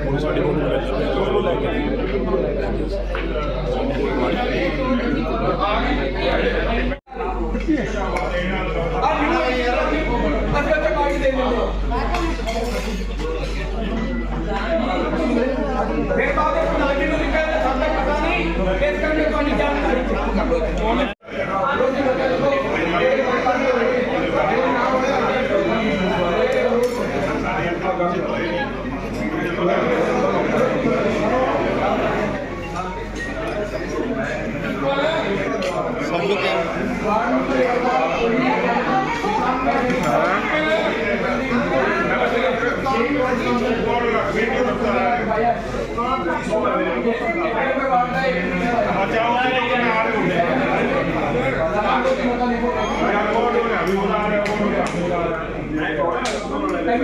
ਹੁਣ ਸਾਡੀ ਕੋਲ ਨੂੰ ਲੈ ਕੇ ਫਿਰ Thank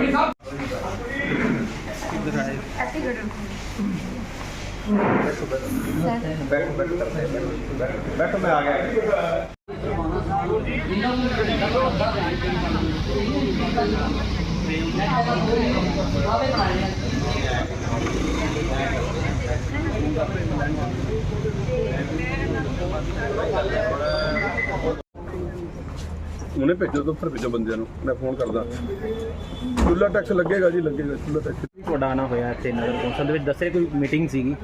you, sir. बैठो मैं आ गया ਉਹਨੇ ਭੇਜੋ ਤਾਂ ਫਿਰ ਭੇਜੋ ਬੰਦਿਆਂ ਨੂੰ ਮੈਂ ਫੋਨ ਕਰਦਾ। ਚੁੱਲਾ ਟੈਕਸ ਲੱਗੇਗਾ ਜੀ ਲੱਗੇਗਾ ਚੁੱਲਾ ਟੈਕਸ। ਤੁਹਾਡਾ ਆਉਣਾ ਹੋਇਆ ਇੱਥੇ ਨਗਰ ਕੌਂਸਲ ਦੇ ਵਿੱਚ? ਦੱਸੇ ਕੋਈ ਮੀਟਿੰਗ ਸੀਗੀ?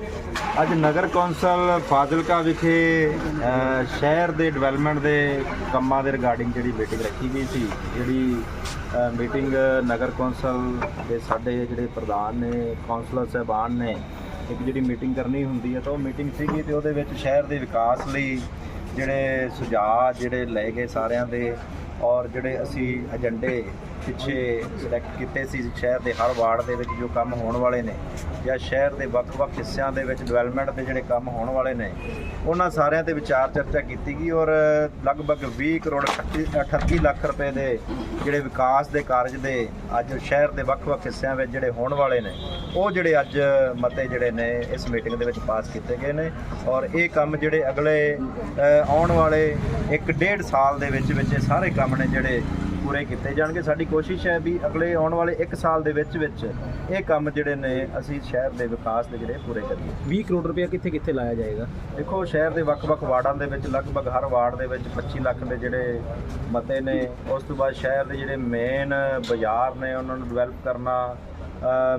ਅੱਜ ਨਗਰ ਕੌਂਸਲ ਫਾਜ਼ਿਲਕਾ ਵਿਖੇ ਅ, ਸ਼ਹਿਰ ਦੇ ਡਿਵੈਲਪਮੈਂਟ ਦੇ ਕੰਮਾਂ ਦੇ ਰਿਗਾਰਡਿੰਗ ਜਿਹੜੀ ਮੀਟਿੰਗ ਰੱਖੀ ਗਈ ਸੀ ਜਿਹੜੀ ਮੀਟਿੰਗ ਨਗਰ ਕੌਂਸਲ ਦੇ ਸਾਡੇ ਜਿਹੜੇ ਪ੍ਰਧਾਨ ਨੇ ਕੌਂਸਲਰ ਸਾਹਿਬਾਨ ਨੇ ਇੱਕ ਜਿਹੜੀ ਮੀਟਿੰਗ ਕਰਨੀ ਹੁੰਦੀ ਹੈ ਤਾਂ ਉਹ ਮੀਟਿੰਗ ਸੀਗੀ ਤੇ ਉਹਦੇ ਵਿੱਚ ਸ਼ਹਿਰ ਦੇ ਵਿਕਾਸ ਲਈ ਜਿਹੜੇ ਸੁਝਾਅ ਜਿਹੜੇ ਲਏ ਗਏ ਸਾਰਿਆਂ ਦੇ ਔਰ ਜਿਹੜੇ ਅਸੀਂ ਏਜੰਡੇ ਪਿੱਛੇ ਸਿਲੈਕਟ ਕੀਤੇ ਸੀ ਸ਼ਹਿਰ ਦੇ ਹਰ ਵਾਰਡ ਦੇ ਵਿੱਚ ਜੋ ਕੰਮ ਹੋਣ ਵਾਲੇ ਨੇ ਜਾਂ ਸ਼ਹਿਰ ਦੇ ਵੱਖ-ਵੱਖ ਹਿੱਸਿਆਂ ਦੇ ਵਿੱਚ ਡਿਵੈਲਪਮੈਂਟ ਦੇ ਜਿਹੜੇ ਕੰਮ ਹੋਣ ਵਾਲੇ ਨੇ, ਉਹਨਾਂ ਸਾਰਿਆਂ ਤੇ ਵਿਚਾਰ ਚਰਚਾ ਕੀਤੀ ਗਈ ਔਰ ਲਗਭਗ 20 ਕਰੋੜ 38 38 ਲੱਖ ਰੁਪਏ ਦੇ ਜਿਹੜੇ ਵਿਕਾਸ ਦੇ ਕਾਰਜ ਦੇ ਅੱਜ ਸ਼ਹਿਰ ਦੇ ਵੱਖ-ਵੱਖ ਹਿੱਸਿਆਂ ਵਿੱਚ ਜਿਹੜੇ ਹੋਣ ਵਾਲੇ ਨੇ, ਉਹ ਜਿਹੜੇ ਅੱਜ ਮਤੇ ਜਿਹੜੇ ਨੇ, ਇਸ ਮੀਟਿੰਗ ਦੇ ਵਿੱਚ ਪਾਸ ਕੀਤੇ ਗਏ ਨੇ ਔਰ ਇਹ ਕੰਮ ਜਿਹੜੇ ਅਗਲੇ ਆਉਣ ਵਾਲੇ 1.5 ਸਾਲ ਦੇ ਵਿੱਚ ਵਿੱਚ ਇਹ ਸਾਰੇ ਕੰਮ ਨੇ ਜਿਹੜੇ ਪੂਰੇ ਕੀਤੇ ਜਾਣਗੇ। ਸਾਡੀ ਕੋਸ਼ਿਸ਼ ਹੈ ਵੀ ਅਗਲੇ ਆਉਣ ਵਾਲੇ 1 ਸਾਲ ਦੇ ਵਿੱਚ ਵਿੱਚ ਇਹ ਕੰਮ ਜਿਹੜੇ ਨੇ ਅਸੀਂ ਸ਼ਹਿਰ ਦੇ ਵਿਕਾਸ ਦੇ ਜਿਹੜੇ ਪੂਰੇ ਕਰੀਏ। 20 ਕਰੋੜ ਰੁਪਏ ਕਿੱਥੇ ਕਿੱਥੇ ਲਾਇਆ ਜਾਏਗਾ? ਦੇਖੋ ਸ਼ਹਿਰ ਦੇ ਵੱਖ-ਵੱਖ ਵਾਰਡਾਂ ਦੇ ਵਿੱਚ ਲਗਭਗ ਹਰ ਵਾਰਡ ਦੇ ਵਿੱਚ 25 ਲੱਖ ਦੇ ਜਿਹੜੇ ਮਤੇ ਨੇ। ਉਸ ਤੋਂ ਬਾਅਦ ਸ਼ਹਿਰ ਦੇ ਜਿਹੜੇ ਮੇਨ ਬਾਜ਼ਾਰ ਨੇ ਉਹਨਾਂ ਨੂੰ ਡਿਵੈਲਪ ਕਰਨਾ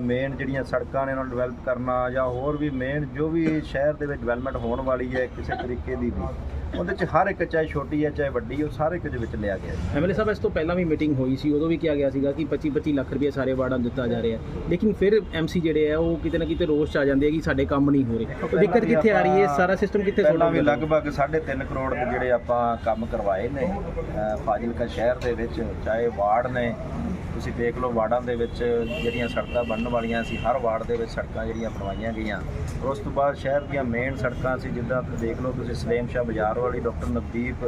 ਮੇਨ ਜਿਹੜੀਆਂ ਸੜਕਾਂ ਨੇ ਉਹਨਾਂ ਨੂੰ ਡਿਵੈਲਪ ਕਰਨਾ ਜਾਂ ਹੋਰ ਵੀ ਮੇਨ ਜੋ ਵੀ ਸ਼ਹਿਰ ਦੇ ਵਿੱਚ ਡਿਵੈਲਪਮੈਂਟ ਹੋਣ ਵਾਲੀ ਹੈ ਕਿਸੇ ਤਰੀਕੇ ਦੀ ਵੀ। ਉਹਦੇ ਚ ਹਰ ਇੱਕ ਚਾਹੇ ਛੋਟੀ ਹੈ ਚਾਹੇ ਵੱਡੀ ਹੈ, ਉਹ ਸਾਰੇ ਕੁਝ ਵਿੱਚ ਲਿਆ ਗਿਆ ਹੈ ਐਮਐਲਏ ਸਾਹਿਬ ਇਸ ਤੋਂ ਪਹਿਲਾਂ ਵੀ ਮੀਟਿੰਗ ਹੋਈ ਸੀ ਉਦੋਂ ਵੀ ਕਿਹਾ ਗਿਆ ਸੀਗਾ ਕਿ 25 25 ਲੱਖ ਰੁਪਏ ਸਾਰੇ ਵਾਰਡਾਂ ਨੂੰ ਦਿੱਤਾ ਜਾ ਰਿਹਾ ਹੈ। ਲੇਕਿਨ ਫਿਰ ਐਮਸੀ ਜਿਹੜੇ ਆ ਉਹ ਕਿਤੇ ਨਾ ਕਿਤੇ ਰੋਸ ਚ ਆ ਜਾਂਦੇ ਆ ਕਿ ਸਾਡੇ ਕੰਮ ਨਹੀਂ ਹੋ ਰਹੇ। ਉਹ ਦਿੱਕਤ ਕਿੱਥੇ ਆ ਰਹੀ ਹੈ? ਸਾਰਾ ਸਿਸਟਮ ਕਿੱਥੇ ਪਹਿਲਾਂ ਵੀ ਲਗਭਗ 3.5 ਕਰੋੜ ਦੇ ਜਿਹੜੇ ਆਪਾਂ ਕੰਮ ਕਰਵਾਏ ਨੇ ਫਾਜ਼ਿਲਕਾ ਸ਼ਹਿਰ ਦੇ ਵਿੱਚ ਚਾਹੇ ਵਾਰਡ ਨੇ ਤੁਸੀਂ ਦੇਖ ਲਓ ਵਾਰਡਾਂ ਦੇ ਵਿੱਚ ਜਿਹੜੀਆਂ ਸੜਕਾਂ ਬਣਨ ਵਾਲੀਆਂ ਸੀ, ਹਰ ਵਾਰਡ ਦੇ ਵਿੱਚ ਸੜਕਾਂ ਜਿਹੜੀਆਂ ਬਣਵਾਈਆਂ ਗਈਆਂ। ਉਸ ਤੋਂ ਬਾਅਦ ਸ਼ਹਿਰ ਦੀਆਂ ਮੇਨ ਸੜਕਾਂ ਸੀ, ਜਿੱਦਾਂ ਦੇਖ ਲਓ ਤੁਸੀਂ ਸਲੇਮ ਸ਼ਾਹ ਬਾਜ਼ਾਰ ਵਾਲੀ, ਡਾਕਟਰ ਨਵਦੀਪ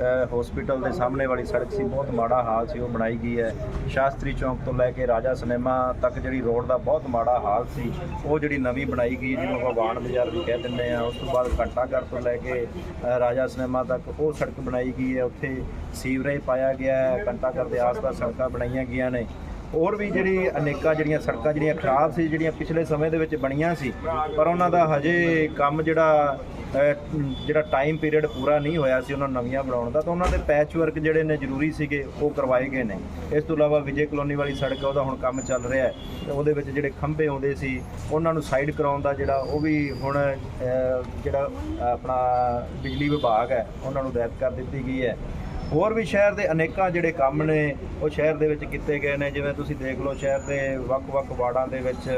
ਹਸਪੀਟਲ ਦੇ ਸਾਹਮਣੇ ਵਾਲੀ ਸੜਕ ਸੀ, ਬਹੁਤ ਮਾੜਾ ਹਾਲ ਸੀ, ਉਹ ਬਣਾਈ ਗਈ ਹੈ। ਸ਼ਾਸਤਰੀ ਚੌਂਕ ਤੋਂ ਲੈ ਕੇ ਰਾਜਾ ਸਿਨੇਮਾ ਤੱਕ ਜਿਹੜੀ ਰੋਡ ਦਾ ਬਹੁਤ ਮਾੜਾ ਹਾਲ ਸੀ, ਉਹ ਜਿਹੜੀ ਨਵੀਂ ਬਣਾਈ ਗਈ, ਜਿਹਨੂੰ ਆਪਾਂ ਵਾਣ ਬਾਜ਼ਾਰ ਵੀ ਕਹਿ ਦਿੰਦੇ ਆ ਉਸ ਤੋਂ ਬਾਅਦ ਘੰਟਾਘਰ ਤੋਂ ਲੈ ਕੇ ਰਾਜਾ ਸਿਨੇਮਾ ਤੱਕ ਉਹ ਸੜਕ ਬਣਾਈ ਗਈ ਹੈ। ਉੱਥੇ ਸੀਵਰੇਜ ਪਾਇਆ ਗਿਆ ਹੈ, ਘੰਟਾਘਰ ਦੇ ਆਸ-ਪਾਸ ਸੜਕਾਂ ਬਣਾਈਆਂ ਗਈਆਂ ਨੇ। ਹੋਰ ਵੀ ਜਿਹੜੀ ਅਨੇਕਾਂ ਜਿਹੜੀਆਂ ਸੜਕਾਂ ਜਿਹੜੀਆਂ ਖਰਾਬ ਸੀ, ਜਿਹੜੀਆਂ ਪਿਛਲੇ ਸਮੇਂ ਦੇ ਵਿੱਚ ਬਣੀਆਂ ਸੀ, ਪਰ ਉਹਨਾਂ ਦਾ ਹਜੇ ਕੰਮ ਜਿਹੜਾ ਜਿਹੜਾ ਟਾਈਮ ਪੀਰੀਅਡ ਪੂਰਾ ਨਹੀਂ ਹੋਇਆ ਸੀ ਉਹਨਾਂ ਨੂੰ ਨਵੀਆਂ ਬਣਾਉਣ ਦਾ, ਤਾਂ ਉਹਨਾਂ ਦੇ ਪੈਚ ਵਰਕ ਜਿਹੜੇ ਨੇ ਜ਼ਰੂਰੀ ਸੀਗੇ, ਉਹ ਕਰਵਾਏ ਗਏ ਨੇ। ਇਸ ਤੋਂ ਇਲਾਵਾ ਵਿਜੇ ਕਲੋਨੀ ਵਾਲੀ ਸੜਕ ਉਹਦਾ ਹੁਣ ਕੰਮ ਚੱਲ ਰਿਹਾ ਹੈ। ਉਹਦੇ ਵਿੱਚ ਜਿਹੜੇ ਖੰਭੇ ਆਉਂਦੇ ਸੀ, ਉਹਨਾਂ ਨੂੰ ਸਾਈਡ ਕਰਾਉਣ ਦਾ ਜਿਹੜਾ, ਉਹ ਵੀ ਹੁਣ ਜਿਹੜਾ ਆਪਣਾ ਬਿਜਲੀ ਵਿਭਾਗ ਹੈ, ਉਹਨਾਂ ਨੂੰ ਹਦਾਇਤ ਕਰ ਦਿੱਤੀ ਗਈ ਹੈ। ਹੋਰ ਵੀ ਸ਼ਹਿਰ ਦੇ ਅਨੇਕਾਂ ਜਿਹੜੇ ਕੰਮ ਨੇ, ਉਹ ਸ਼ਹਿਰ ਦੇ ਵਿੱਚ ਕੀਤੇ ਗਏ ਨੇ, ਜਿਵੇਂ ਤੁਸੀਂ ਦੇਖ ਲਓ, ਸ਼ਹਿਰ ਦੇ ਵੱਖ-ਵੱਖ ਵਾਰਡਾਂ ਦੇ ਵਿੱਚ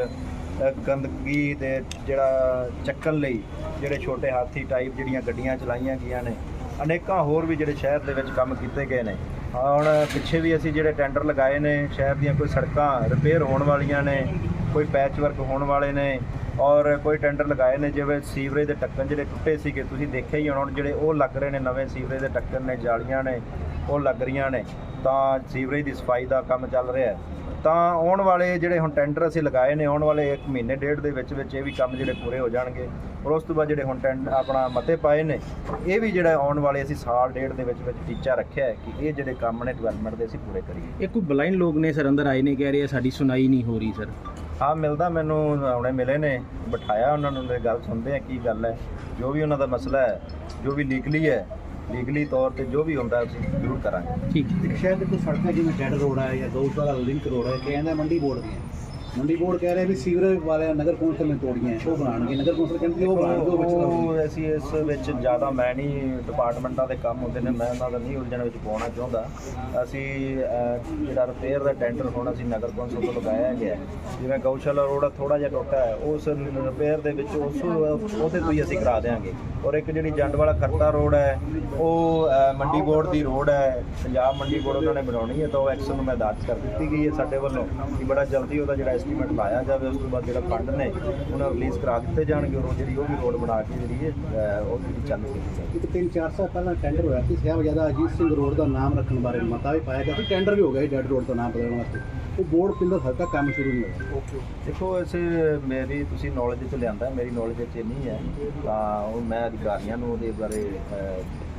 ਗੰਦਗੀ ਦੇ ਜਿਹੜਾ ਚੱਕਣ ਲਈ ਜਿਹੜੇ ਛੋਟੇ ਹਾਥੀ ਟਾਈਪ ਜਿਹੜੀਆਂ ਗੱਡੀਆਂ ਚਲਾਈਆਂ ਗਈਆਂ ਨੇ, ਅਨੇਕਾਂ ਹੋਰ ਵੀ ਜਿਹੜੇ ਸ਼ਹਿਰ ਦੇ ਵਿੱਚ ਕੰਮ ਕੀਤੇ ਗਏ ਨੇ। ਹੁਣ ਪਿੱਛੇ ਵੀ ਅਸੀਂ ਜਿਹੜੇ ਟੈਂਡਰ ਲਗਾਏ ਨੇ, ਸ਼ਹਿਰ ਦੀਆਂ ਕੋਈ ਸੜਕਾਂ ਰਿਪੇਅਰ ਹੋਣ ਵਾਲੀਆਂ ਨੇ, ਕੋਈ ਪੈਚ ਵਰਕ ਹੋਣ ਵਾਲੇ ਨੇ, ਔਰ ਕੋਈ ਟੈਂਡਰ ਲਗਾਏ ਨੇ, ਜਿਵੇਂ ਸੀਵਰੇਜ ਦੇ ਟੱਕਣ ਜਿਹੜੇ ਟੁੱਟੇ ਸੀਗੇ, ਤੁਸੀਂ ਦੇਖਿਆ ਹੀ ਹੋਣਾ, ਹੁਣ ਜਿਹੜੇ ਉਹ ਲੱਗ ਰਹੇ ਨੇ, ਨਵੇਂ ਸੀਵਰੇਜ ਦੇ ਢੱਕਣ ਨੇ, ਜਾਲੀਆਂ ਨੇ, ਉਹ ਲੱਗ ਰਹੀਆਂ ਨੇ, ਤਾਂ ਸੀਵਰੇਜ ਦੀ ਸਫ਼ਾਈ ਦਾ ਕੰਮ ਚੱਲ ਰਿਹਾ ਹੈ। ਤਾਂ ਆਉਣ ਵਾਲੇ ਜਿਹੜੇ ਹੁਣ ਟੈਂਡਰ ਅਸੀਂ ਲਗਾਏ ਨੇ ਆਉਣ ਵਾਲੇ 1 ਮਹੀਨੇ ਡੇਢ ਦੇ ਵਿੱਚ ਵਿੱਚ ਇਹ ਵੀ ਕੰਮ ਜਿਹੜੇ ਪੂਰੇ ਹੋ ਜਾਣਗੇ। ਔਰ ਉਸ ਤੋਂ ਬਾਅਦ ਜਿਹੜੇ ਹੁਣ ਟੈਂਡ ਆਪਣਾ ਮਤੇ ਪਾਏ ਨੇ ਇਹ ਵੀ ਜਿਹੜਾ ਆਉਣ ਵਾਲੇ ਅਸੀਂ ਸਾਲ ਡੇਢ ਦੇ ਵਿੱਚ ਵਿੱਚ ਟੀਚਾ ਰੱਖਿਆ ਹੈ ਕਿ ਇਹ ਜਿਹੜੇ ਕੰਮ ਨੇ ਡਿਵੈਲਪਮੈਂਟ ਦੇ ਅਸੀਂ ਪੂਰੇ ਕਰੀਏ। ਇਹ ਕੋਈ ਬਲਾਈਂਡ ਲੋਕ ਨੇ ਸਰ ਅੰਦਰ ਆਏ ਨੇ ਕਹਿ ਰਹੇ ਸਾਡੀ ਸੁਣਾਈ ਨਹੀਂ ਹੋ ਰਹੀ ਸਰ। ਹਾਂ ਮਿਲਦਾ ਮੈਨੂੰ ਹੁਣੇ ਮਿਲੇ ਨੇ ਬਿਠਾਇਆ ਉਹਨਾਂ ਨੂੰ ਗੱਲ ਸੁਣਦੇ ਆ ਕੀ ਗੱਲ ਹੈ ਜੋ ਵੀ ਉਹਨਾਂ ਦਾ ਮਸਲਾ ਹੈ ਜੋ ਵੀ ਲੀਗਲੀ ਹੈ ਲੀਗਲੀ ਤੌਰ ਤੇ ਜੋ ਵੀ ਹੁੰਦਾ ਅਸੀਂ ਜ਼ਰੂਰ ਕਰਾਂਗੇ। ਠੀਕ ਇੱਕ ਸ਼ਹਿਰ ਦੇ ਕੋਈ ਸੜਕਾਂ ਜਿਵੇਂ ਡੈਡ ਰੋਡ ਹੈ ਜਾਂ ਗਊਸ਼ਾਲਾ ਲਿੰਕ ਰੋਡ ਹੈ ਕਹਿੰਦਾ ਮੰਡੀ ਬੋਰਡ ਦੀਆਂ ਮੰਡੀ ਬੋਰਡ ਕਹਿ ਰਿਹਾ ਵੀ ਸੀਵਰੇਜ ਵਾਲੇ ਨਗਰ ਕੌਂਸਲ ਨੇ ਤੋੜੀਆਂ ਹੈ, ਉਹ ਬਣਾਉਣਗੇ ਨਗਰ ਕੌਂਸਲ ਕਹਿੰਦੀ ਉਹ ਬਣਾਉਣਗੇ ਉਹ ਵਿੱਚ ਲਾਉਣਗੇ। ਉਹ ਅਸੀਂ ਇਸ ਵਿੱਚ ਜ਼ਿਆਦਾ ਮੈਂ ਨਹੀਂ ਡਿਪਾਰਟਮੈਂਟਾਂ ਦੇ ਕੰਮ ਹੁੰਦੇ ਨੇ ਮੈਂ ਉਹਨਾਂ ਦਾ ਨਹੀਂ ਉਲਝਣ ਵਿੱਚ ਪਾਉਣਾ ਚਾਹੁੰਦਾ ਅਸੀਂ ਅਹ, ਜਿਹੜਾ ਰਿਪੇਅਰ ਦਾ ਟੈਂਡਰ ਹੁਣ ਅਸੀਂ ਨਗਰ ਕੌਂਸਲ ਤੋਂ ਲਗਾਇਆ ਗਿਆ ਹੈ। ਜਿਵੇਂ ਗਊਸ਼ਾਲਾ ਰੋਡ ਥੋੜਾ ਜਿਹਾ ਟੁੱਟਾ ਹੈ ਉਸ ਰਿਪੇਅਰ ਦੇ ਵਿੱਚ ਉਸ ਉਹਦੇ ਤੋਂ ਹੀ ਅਸੀਂ ਕਰਾ ਦੇਵਾਂਗੇ ਔਰ ਇੱਕ ਜਿਹੜੀ ਜੰਡ ਵਾਲਾ ਖਰਤਾ ਰੋਡ ਹੈ ਉਹ ਅਹ, ਮੰਡੀ ਬੋਰਡ ਦੀ ਰੋਡ ਹੈ ਪੰਜਾਬ ਮੰਡੀ ਬੋਰਡ ਉਹਨਾਂ ਨੇ ਬਣਾਉਣੀ ਹੈ ਤਾਂ ਉਹ ਐਕਸ਼ਨ ਨੂੰ ਮੈਂ ਦਾਦ ਕਰ ਦਿੱਤੀ ਗਈ ਹੈ ਸਾਡੇ ਵੱਲੋਂ ਕਿ ਬੜਾ ਜਲਦੀ ਉਹਦਾ ਜਿਹੜਾ ਐਸਟੀਮੇਟ ਲਾਇਆ ਜਾਵੇ ਉਸ ਤੋਂ ਬਾਅਦ ਜਿਹੜਾ ਫੰਡ ਨੇ ਉਹਨਾਂ ਰਿਲੀਜ਼ ਕਰਾ ਦਿੱਤੇ ਜਾਣਗੇ ਔਰ ਉਹ ਜਿਹੜੀ ਉਹ ਵੀ ਰੋਡ ਬਣਾ ਕੇ ਜਿਹੜੀ ਹੈ ਅਹ, ਉਹ ਵੀ ਚਾਲੂ ਕੀਤੀ ਜਾਏਗੀ ਇੱਕ ਤਿੰਨ ਚਾਰ ਸਾਲ ਪਹਿਲਾਂ ਟੈਂਡਰ ਹੋਇਆ ਸੀ ਸਾਹਿਬਜ਼ਾਦਾ ਅਜੀਤ ਸਿੰਘ ਰੋਡ ਦਾ ਨਾਮ ਰੱਖਣ ਬਾਰੇ ਮਤਾ ਵੀ ਪਾਇਆ ਗਿਆ ਸੀ ਟੈਂਡਰ ਵੀ ਹੋ ਗਿਆ ਡੈਡ ਰੋਡ ਦਾ ਨਾਮ ਬਦਲਣ ਵਾਸਤੇ। ਉਹ ਬੋਰਡ ਪਿੰਡ ਹਲਕਾ ਕੰਮ ਸ਼ੁਰੂ ਨਹੀਂ ਹੋਇਆ। ਦੇਖੋ ਇਸ ਮੇਰੀ ਤੁਸੀਂ ਨੌਲੇਜ ਚ ਲਿਆਂਦਾ ਮੇਰੀ ਨੌਲੇਜ ਵਿੱਚ ਨਹੀਂ ਹੈ। ਤਾਂ ਉਹ ਮੈਂ ਅਧਿਕਾਰੀਆਂ ਨੂੰ ਉਹਦੇ ਬਾਰੇ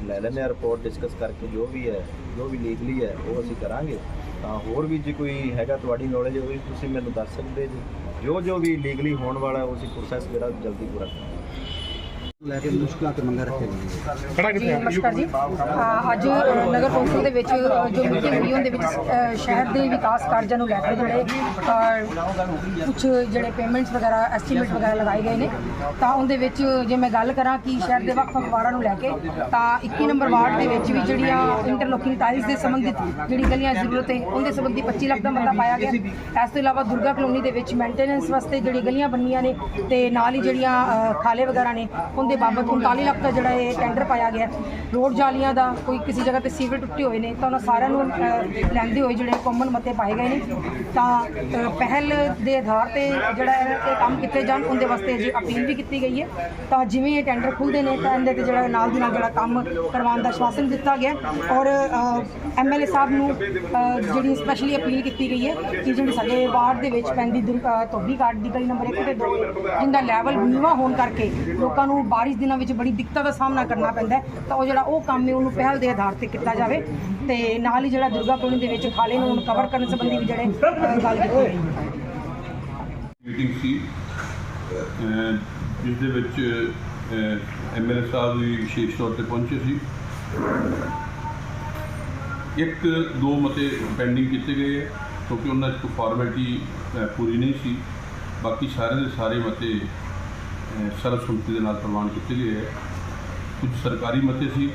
ਲੈ ਲੈਂਦੇ ਆ ਰਿਪੋਰਟ ਡਿਸਕਸ ਕਰਕੇ ਜੋ ਵੀ ਹੈ, ਜੋ ਵੀ ਲੀਗਲੀ ਹੈ, ਉਹ ਅਸੀਂ ਕਰਾਂਗੇ। ਤਾਂ ਹੋਰ ਵੀ ਜੇ ਕੋਈ ਹੈਗਾ ਤੁਹਾਡੀ ਨੌਲੇਜ ਉਹ ਵੀ ਤੁਸੀਂ ਮੈਨੂੰ ਦੱਸ ਸਕਦੇ ਜੀ। ਜੋ ਜੋ ਵੀ ਲੀਗਲੀ ਹੋਣ ਵਾਲਾ ਉਹ ਅਸੀਂ ਪ੍ਰੋਸੈਸ ਜਿਹੜਾ ਜਲਦੀ ਪੂਰਾ ਕਰਾਂਗੇ। ਲੈ ਕੇ ਮੁਸ਼ਕਲਾਂ ਤੇ ਮੰਗਾ ਰੱਖੇ ਜੀ ਨਮਸਕਾਰ ਜੀ। ਅ, ਅੱਜ ਅ, ਨਗਰ ਕੌਂਸਲ ਦੇ ਵਿੱਚ ਅ, ਜੋ ਮੀਟਿੰਗ ਹੋਈ ਉਹਦੇ ਵਿੱਚ ਅ, ਸ਼ਹਿਰ ਦੇ ਵਿਕਾਸ ਕਾਰਜਾਂ ਨੂੰ ਲੈ ਕੇ ਜਿਹੜੇ ਕੁਝ ਜਿਹੜੇ ਪੇਮੈਂਟਸ ਵਗੈਰਾ ਐਸਟੀਮੇਟ ਵਗੈਰਾ ਲਗਾਏ ਗਏ ਨੇ ਤਾਂ ਉਹਦੇ ਵਿੱਚ ਜੇ ਮੈਂ ਗੱਲ ਕਰਾਂ ਕਿ ਸ਼ਹਿਰ ਦੇ ਵੱਖ ਵੱਖ ਵਾਰਡਾਂ ਨੂੰ ਲੈ ਕੇ ਤਾਂ 21 ਨੰਬਰ ਵਾਰਡ ਦੇ ਵਿੱਚ ਵੀ ਜਿਹੜੀਆਂ ਇੰਟਰਲੋਕਿੰਗ ਟਾਈਲਸ ਦੇ ਸੰਬੰਧਿਤ ਜਿਹੜੀ ਗਲੀਆਂ ਜ਼ਰੂਰਤ ਹੈ ਉਹਦੇ ਸੰਬੰਧੀ 25 ਲੱਖ ਦਾ ਮਤਾ ਪਾਇਆ ਗਿਆ। ਇਸ ਤੋਂ ਇਲਾਵਾ ਦੁਰਗਾ ਕਲੋਨੀ ਦੇ ਵਿੱਚ ਮੇਨਟੇਨੈਂਸ ਵਾਸਤੇ ਜਿਹੜੀ ਗਲੀਆਂ ਬਣਨੀਆਂ ਨੇ ਤੇ ਨਾਲ ਹੀ ਜਿਹੜੀਆਂ ਅ, ਖਾਲੇ ਵਗੈਰਾ ਨੇ ਦੇ ਬਾਬਤ 39 ਲੱਖ ਦਾ ਜਿਹੜਾ ਇਹ ਟੈਂਡਰ ਪਾਇਆ ਗਿਆ ਰੋਡ ਜਾਲੀਆਂ ਦਾ ਕੋਈ ਕਿਸੇ ਜਗ੍ਹਾ ਤੇ ਸੀਵਰ ਟੁੱਟੇ ਹੋਏ ਨੇ ਤਾਂ ਉਹਨਾਂ ਸਾਰਿਆਂ ਨੂੰ ਲੈਂਦੇ ਹੋਏ ਜਿਹੜੇ ਕੋਮਨ ਮਤੇ ਪਾਏ ਗਏ ਨੇ। ਤਾਂ ਪਹਿਲ ਦੇ ਆਧਾਰ ਤੇ ਜਿਹੜਾ ਇਹ ਕੰਮ ਕੀਤੇ ਜਾਣ, ਉਹਦੇ ਵਾਸਤੇ ਜੀ ਅਪੀਲ ਵੀ ਕੀਤੀ ਗਈ ਹੈ। ਤਾਂ ਜਿਵੇਂ ਇਹ ਟੈਂਡਰ ਖੁੱਲਦੇ ਨੇ, ਤਾਂ ਇਹਦੇ ਤੇ ਜਿਹੜਾ ਨਾਲ ਦੀ ਨਾਲ ਜਿਹੜਾ ਕੰਮ ਕਰਵਾਉਣ ਦਾ ਆਸ਼ਵਾਸਨ ਦਿੱਤਾ ਗਿਆ ਔਰ ਐਮਐਲਏ ਸਾਹਿਬ ਨੂੰ ਜਿਹੜੀ ਸਪੈਸ਼ਲੀ ਅਪੀਲ ਕੀਤੀ ਗਈ ਹੈ ਕਿ ਜਿਹੜੀ ਸਾਡੇ ਵਾਰਡ ਦੇ ਵਿੱਚ ਪੈਂਦੀ ਦੁਰ- ਧੋਬੀ ਕਾਰਡ ਦੀ ਗਲੀ ਨੰਬਰ 1 ਤੇ 2 ਜਿੰਦਾ ਲੈਵਲ ਨੀਵਾਂ ਹੋਣ ਕਰਕੇ ਲੋਕਾਂ ਨੂੰ ਬਾਰਿਸ਼ ਦਿਨਾਂ ਵਿੱਚ ਬੜੀ ਦਿੱਕਤਾਂ ਦਾ ਸਾਹਮਣਾ ਕਰਨਾ ਪੈਂਦਾ ਤਾਂ ਉਹ ਜਿਹੜਾ ਉਹ ਕੰਮ ਹੈ, ਉਹਨੂੰ ਪਹਿਲ ਦੇ ਆਧਾਰ ਤੇ ਕੀਤਾ ਜਾਵੇ ਤੇ ਨਾਲ ਹੀ ਜਿਹੜਾ ਦੁਰਗਾ ਕਲੋਨੀ ਦੇ ਵਿੱਚ ਖਾਲੇ ਨੂੰ ਹੁਣ ਕਵਰ ਕਰਨ ਸੰਬੰਧੀ ਵੀ ਜਿਹੜੇ ਗੱਲ ਕੀਤੀ ਗਈ। ਮੀਟਿੰਗ ਸੀ ਜਿਸ ਦੇ ਵਿੱਚ ਐਮਐਲਏ ਸਾਹਿਬ ਵੀ ਵਿਸ਼ੇਸ਼ ਤੌਰ ਤੇ ਪਹੁੰਚੇ ਸੀ। ਇੱਕ, ਦੋ ਮਤੇ ਪੈਂਡਿੰਗ ਕੀਤੇ ਗਏ ਕਿਉਂਕਿ ਉਹਨਾਂ 'ਚ ਕੋਈ ਫਾਰਮੈਲਿਟੀ ਪੂਰੀ ਨਹੀਂ ਸੀ। ਬਾਕੀ ਸਾਰੇ ਦੇ ਸਾਰੇ ਮਤੇ ਸਰਬਸੰਮਤੀ ਦੇ ਨਾਲ ਪ੍ਰਵਾਨ ਕੀਤੇ ਗਏ ਹੈ। ਕੁਝ ਸਰਕਾਰੀ ਮਤੇ ਸੀ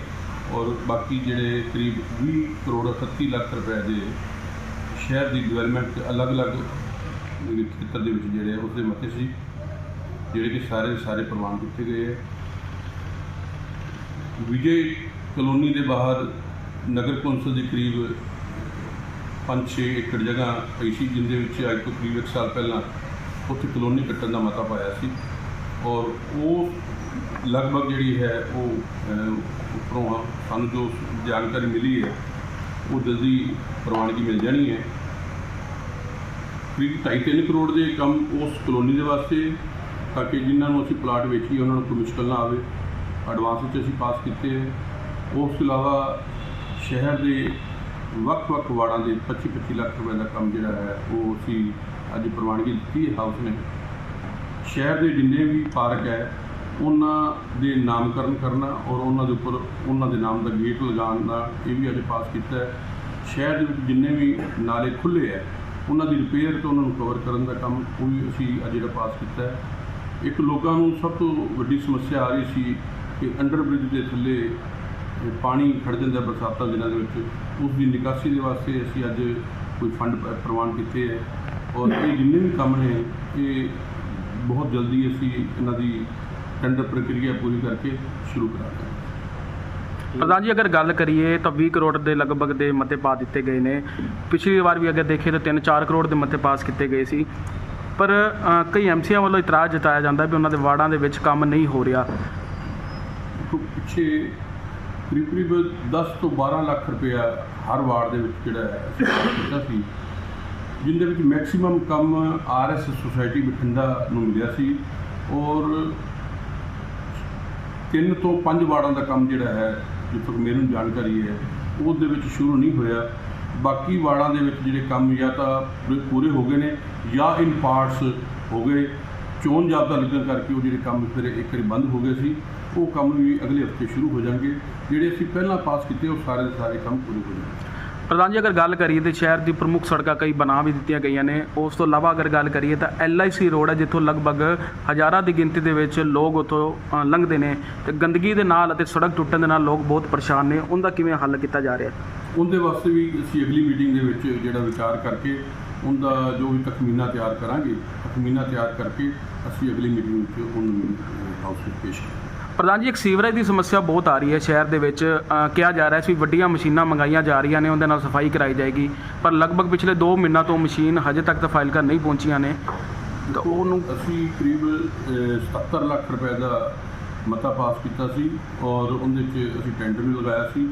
ਔਰ ਬਾਕੀ ਜਿਹੜੇ ਕਰੀਬ 20 ਕਰੋੜ 38 ਲੱਖ ਰੁਪਏ ਦੇ ਸ਼ਹਿਰ ਦੀ ਡਿਵੈਲਪਮੈਂਟ ਅਲੱਗ-ਅਲੱਗ ਖੇਤਰ ਦੇ ਵਿੱਚ ਜਿਹੜੇ ਉਸਦੇ ਮਤੇ ਸੀ, ਜਿਹੜੇ ਕਿ ਸਾਰੇ ਸਾਰੇ ਪ੍ਰਵਾਨ ਕੀਤੇ ਗਏ ਹੈ। ਵਿਜੇ ਕਲੋਨੀ ਦੇ ਬਾਹਰ ਨਗਰ ਕੌਂਸਲ ਦੇ ਕਰੀਬ 5-6 ਏਕੜ ਜਗ੍ਹਾ ਪਈ ਸੀ, ਜਿੰਦੇ ਵਿੱਚ ਅੱਜ ਤੋਂ ਕਰੀਬ ਇੱਕ ਸਾਲ ਪਹਿਲਾਂ ਉੱਥੇ ਕਲੋਨੀ ਕੱਟਣ ਦਾ ਮਤਾ ਪਾਇਆ ਸੀ। ਔਰ ਉਹ ਲਗਭਗ ਜਿਹੜੀ ਹੈ ਉਹ ਉੱਪਰੋਂ ਸਾਨੂੰ ਜੋ ਜਾਣਕਾਰੀ ਮਿਲੀ ਹੈ, ਉਹ ਜਲਦੀ ਪ੍ਰਵਾਨਗੀ ਮਿਲ ਜਾਣੀ ਹੈ। ਕਰੀਬ ਢਾਈ ਤਿੰਨ ਕਰੋੜ ਦੇ ਕੰਮ ਉਸ ਕਲੋਨੀ ਦੇ ਵਾਸਤੇ, ਤਾਂ ਕਿ ਜਿਨ੍ਹਾਂ ਨੂੰ ਅਸੀਂ ਪਲਾਟ ਵੇਚੀਏ, ਉਹਨਾਂ ਨੂੰ ਕੋਈ ਮੁਸ਼ਕਲ ਨਾ ਆਵੇ। ਐਡਵਾਂਸ ਵਿੱਚ ਅਸੀਂ ਪਾਸ ਕੀਤੇ ਹੈ। ਉਸ ਤੋਂ ਇਲਾਵਾ ਸ਼ਹਿਰ ਦੇ ਵੱਖ-ਵੱਖ ਵਾਰਡਾਂ ਦੇ 25-25 ਲੱਖ ਰੁਪਏ ਦਾ ਕੰਮ ਜਿਹੜਾ ਹੈ, ਉਹ ਅਸੀਂ ਅੱਜ ਪ੍ਰਵਾਨਗੀ ਦਿੱਤੀ ਹੈ ਹਾਊਸ ਨੇ। ਸ਼ਹਿਰ ਦੇ ਜਿੰਨੇ ਵੀ ਪਾਰਕ ਹੈ, ਉਹਨਾਂ ਦੇ ਨਾਮਕਰਨ ਕਰਨਾ ਔਰ ਉਹਨਾਂ ਦੇ ਉੱਪਰ ਉਹਨਾਂ ਦੇ ਨਾਮ ਦਾ ਗੇਟ ਲਗਾਉਣ ਦਾ ਇਹ ਵੀ ਅੱਜ ਪਾਸ ਕੀਤਾ ਹੈ। ਸ਼ਹਿਰ ਦੇ ਵਿੱਚ ਜਿੰਨੇ ਵੀ ਨਾਲੇ ਖੁੱਲੇ ਹੈ, ਉਹਨਾਂ ਦੀ ਰਿਪੇਅਰ ਤੇ ਉਹਨਾਂ ਨੂੰ ਕਵਰ ਕਰਨ ਦਾ ਕੰਮ ਉਹ ਵੀ ਅਸੀਂ ਅੱਜ ਜਿਹੜਾ ਪਾਸ ਕੀਤਾ ਹੈ। ਇੱਕ ਲੋਕਾਂ ਨੂੰ ਸਭ ਤੋਂ ਵੱਡੀ ਸਮੱਸਿਆ ਆ ਰਹੀ ਸੀ ਕਿ ਅੰਡਰ ਬ੍ਰਿਜ ਦੇ ਥੱਲੇ ਪਾਣੀ ਖੜ ਜਾਂਦਾ ਬਰਸਾਤਾਂ ਦਿਨਾਂ ਦੇ ਵਿੱਚ। ਉਸ ਦੀ ਨਿਕਾਸੀ ਦੇ ਵਾਸਤੇ ਅਸੀਂ ਅੱਜ ਕੋਈ ਫੰਡ ਪ੍ਰਵਾਨ ਕੀਤੇ ਹੈ। ਔਰ ਇਹ ਜਿੰਨੇ ਵੀ ਕੰਮ ਨੇ, ਇਹ ਬਹੁਤ ਜਲਦੀ ਅਸੀਂ ਇਹਨਾਂ ਦੀ ਟੈਂਡਰ ਪ੍ਰਕਿਰਿਆ ਪੂਰੀ ਕਰਕੇ ਸ਼ੁਰੂ ਕਰਾਂਗੇ। ਪ੍ਰਧਾਨ ਜੀ ਅਗਰ ਗੱਲ ਕਰੀਏ ਤਾਂ 20 ਕਰੋੜ ਦੇ ਲਗਭਗ ਦੇ ਮਤੇ ਪਾ ਦਿੱਤੇ ਗਏ ਨੇ। ਪਿਛਲੀ ਵਾਰ ਵੀ ਅਗਰ ਦੇਖੀਏ ਤਾਂ 3-4 ਕਰੋੜ ਦੇ ਮਤੇ ਪਾਸ ਕੀਤੇ ਗਏ ਸੀ। ਪਰ ਕਈ ਐਮਸੀਆਂ ਵੱਲੋਂ ਇਤਰਾਜ਼ ਜਤਾਇਆ ਜਾਂਦਾ ਵੀ ਉਹਨਾਂ ਦੇ ਵਾਰਡਾਂ ਦੇ ਵਿੱਚ ਕੰਮ ਨਹੀਂ ਹੋ ਰਿਹਾ। ਪਿੱਛੇ ਕਰੀਬ ਕਰੀਬ 10 ਤੋਂ 12 ਲੱਖ ਰੁਪਇਆ ਹਰ ਵਾਰਡ ਦੇ ਵਿੱਚ ਜਿਹੜਾ ਕੀਤਾ ਸੀ। ਜਿਹਦੇ ਵਿੱਚ ਮੈਕਸਿਮਮ ਕੰਮ ਆਰਐਸ ਸੁਸਾਇਟੀ ਬਠਿੰਡਾ ਨੂੰ ਮਿਲਿਆ ਸੀ ਔਰ ਤਿੰਨ ਤੋਂ ਪੰਜ ਵਾਰਡਾਂ ਦਾ ਕੰਮ ਜਿਹੜਾ ਹੈ, ਜਿੱਥੋਂ ਤੱਕ ਮੈਨੂੰ ਜਾਣਕਾਰੀ ਹੈ, ਉਹਦੇ ਵਿੱਚ ਸ਼ੁਰੂ ਨਹੀਂ ਹੋਇਆ। ਬਾਕੀ ਵਾਰਡਾਂ ਦੇ ਵਿੱਚ ਜਿਹੜੇ ਕੰਮ ਜਾਂ ਤਾਂ ਪੂਰੇ- ਪੂਰੇ ਹੋ ਗਏ ਨੇ ਜਾਂ ਇਨ ਪਾਰਟਸ ਹੋ ਗਏ। ਚੋਣ ਜਾਬਤਾ ਲੱਗਣ ਕਰਕੇ ਉਹ ਜਿਹੜੇ ਕੰਮ ਫਿਰ ਇੱਕ ਵਾਰੀ ਬੰਦ ਹੋ ਗਏ ਸੀ। ਉਹ ਕੰਮ ਵੀ ਅਗਲੇ ਹਫ਼ਤੇ ਸ਼ੁਰੂ ਹੋ ਜਾਣਗੇ। ਜਿਹੜੇ ਅਸੀਂ ਪਹਿਲਾਂ ਪਾਸ ਕੀਤੇ, ਉਹ ਸਾਰੇ ਦੇ ਸਾਰੇ ਕੰਮ ਪੂਰੇ ਹੋ ਜਾਣਗੇ। ਪ੍ਰਧਾਨ ਜੀ, ਅਗਰ ਗੱਲ ਕਰੀਏ ਤੇ ਸ਼ਹਿਰ ਦੀ ਪ੍ਰਮੁੱਖ ਸੜਕਾਂ ਕਈ ਬਣਾ ਵੀ ਦਿੱਤੀਆਂ ਗਈਆਂ ਨੇ, ਉਸ ਤੋਂ ਇਲਾਵਾ ਅਗਰ ਗੱਲ ਕਰੀਏ ਤਾਂ ਐਲਆਈਸੀ ਰੋਡ ਹੈ, ਜਿੱਥੋਂ ਲਗਭਗ ਹਜ਼ਾਰਾਂ ਦੀ ਗਿਣਤੀ ਦੇ ਵਿੱਚ ਲੋਕ ਉੱਥੋਂ ਲੰਘਦੇ ਨੇ ਤੇ ਗੰਦਗੀ ਦੇ ਨਾਲ ਅਤੇ ਸੜਕ ਟੁੱਟਣ ਦੇ ਨਾਲ ਲੋਕ ਬਹੁਤ ਪਰੇਸ਼ਾਨ ਨੇ। ਉਹਦਾ ਕਿਵੇਂ ਹੱਲ ਕੀਤਾ ਜਾ ਰਿਹਾ? ਉਹਦੇ ਵਾਸਤੇ ਵੀ ਅਸੀਂ ਅਗਲੀ ਮੀਟਿੰਗ ਦੇ ਵਿੱਚ ਜਿਹੜਾ ਵਿਚਾਰ ਕਰਕੇ ਉਹਦਾ ਜੋ ਵੀ ਤਖਮੀਨਾ ਤਿਆਰ ਕਰਾਂਗੇ, ਤਖਮੀਨਾ ਤਿਆਰ ਕਰਕੇ ਅਸੀਂ ਅਗਲੀ ਮੀਟਿੰਗ ਵਿੱਚ ਉਹਨੂੰ ਹਾਊਸ ਵਿੱਚ ਪੇਸ਼ ਕਰਾਂਗੇ। ਪ੍ਰਧਾਨ ਜੀ ਇੱਕ ਸੀਵਰੇਜ ਦੀ ਸਮੱਸਿਆ ਬਹੁਤ ਆ ਰਹੀ ਹੈ ਸ਼ਹਿਰ ਦੇ ਵਿੱਚ। ਕਿਹਾ ਜਾ ਰਿਹਾ ਸੀ ਵੱਡੀਆਂ ਮਸ਼ੀਨਾਂ ਮੰਗਾਈਆਂ ਜਾ ਰਹੀਆਂ ਨੇ ਉਹਦੇ ਨਾਲ ਸਫ਼ਾਈ ਕਰਾਈ ਜਾਏਗੀ। ਪਰ ਲਗਭਗ ਪਿਛਲੇ 2 ਮਹੀਨਾ ਤੋਂ ਮਸ਼ੀਨ ਹਜੇ ਤੱਕ ਤਾਂ ਫਾਈਲ ਕਰ ਨਹੀਂ ਪਹੁੰਚੀਆਂ ਨੇ। ਤਾਂ ਉਹਨੂੰ ਅਸੀਂ ਕਰੀਬ ਅਹ, 77 ਲੱਖ ਰੁਪਏ ਦਾ ਮਤਾ ਪਾਸ ਕੀਤਾ ਸੀ ਔਰ ਉਹਦੇ 'ਚ ਅਸੀਂ ਟੈਂਡਰ ਵੀ ਲਗਾਇਆ ਸੀ।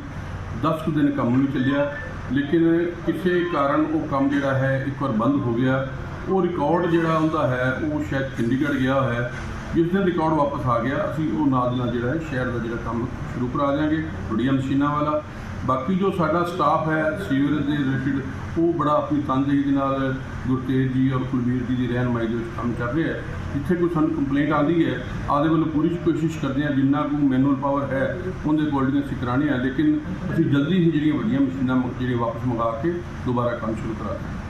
10 ਕੁ ਦਿਨ ਕੰਮ ਵੀ ਚੱਲਿਆ ਲੇਕਿਨ ਕਿਸੇ ਕਾਰਨ ਉਹ ਕੰਮ ਜਿਹੜਾ ਹੈ ਇੱਕ ਵਾਰ ਬੰਦ ਹੋ ਗਿਆ। ਉਹ ਰਿਕਾਰਡ ਜਿਹੜਾ ਉਹਦਾ ਹੈ ਉਹ ਸ਼ਾਇਦ ਚੰਡੀਗੜ੍ਹ ਗਿਆ ਹੋਇਆ। ਹੈ ਜਿਸ ਦਿਨ ਰਿਕਾਰਡ ਵਾਪਸ ਆ ਗਿਆ, ਅਸੀਂ ਉਹ ਨਾਲ ਦੀ ਨਾਲ ਜਿਹੜਾ ਹੈ, ਸ਼ਹਿਰ ਦਾ ਜਿਹੜਾ ਕੰਮ ਸ਼ੁਰੂ ਕਰਾ ਦਿਆਂਗੇ ਵੱਡੀਆਂ ਮਸ਼ੀਨਾਂ ਵਾਲਾ। ਬਾਕੀ ਜੋ ਸਾਡਾ ਸਟਾਫ ਹੈ, ਸੀਵਰੇਜ ਦੇ ਰਿਲੇਟਡ ਉਹ ਬੜਾ ਆਪਣੀ ਤਨਦੇਹੀ ਦੇ ਨਾਲ ਗੁਰਤੇਜ ਜੀ ਔਰ ਕੁਲਵੀਰ ਜੀ ਦੀ ਰਹਿਨਮਾਈ ਦੇ ਵਿੱਚ ਕੰਮ ਕਰ ਰਿਹਾ ਹੈ। ਜਿੱਥੇ ਕੋਈ ਸਾਨੂੰ ਕੰਪਲੇਂਟ ਆਉਂਦੀ ਹੈ, ਆਦੇ ਵੱਲੋਂ ਪੂਰੀ ਕੋਸ਼ਿਸ਼ ਕਰਦੇ ਹਾਂ, ਜਿੰਨਾ ਕੁ ਮੈਨੂਅਲ ਪਾਵਰ ਹੈ, ਉਹਦੇ ਅਕੋਰਡਿੰਗ ਅਸੀਂ ਕਰਾਣੇ ਆ ਲੇਕਿਨ ਅਸੀਂ ਜਲਦੀ ਹੀ ਜਿਹੜੀਆਂ ਵੱਡੀਆਂ ਮਸ਼ੀਨਾਂ ਜਿਹੜੀਆਂ ਵਾਪਸ ਮੰਗਾ ਕੇ ਦੁਬਾਰਾ ਕੰਮ ਸ਼ੁਰੂ ਕਰਾ ਦਿਆਂਗੇ।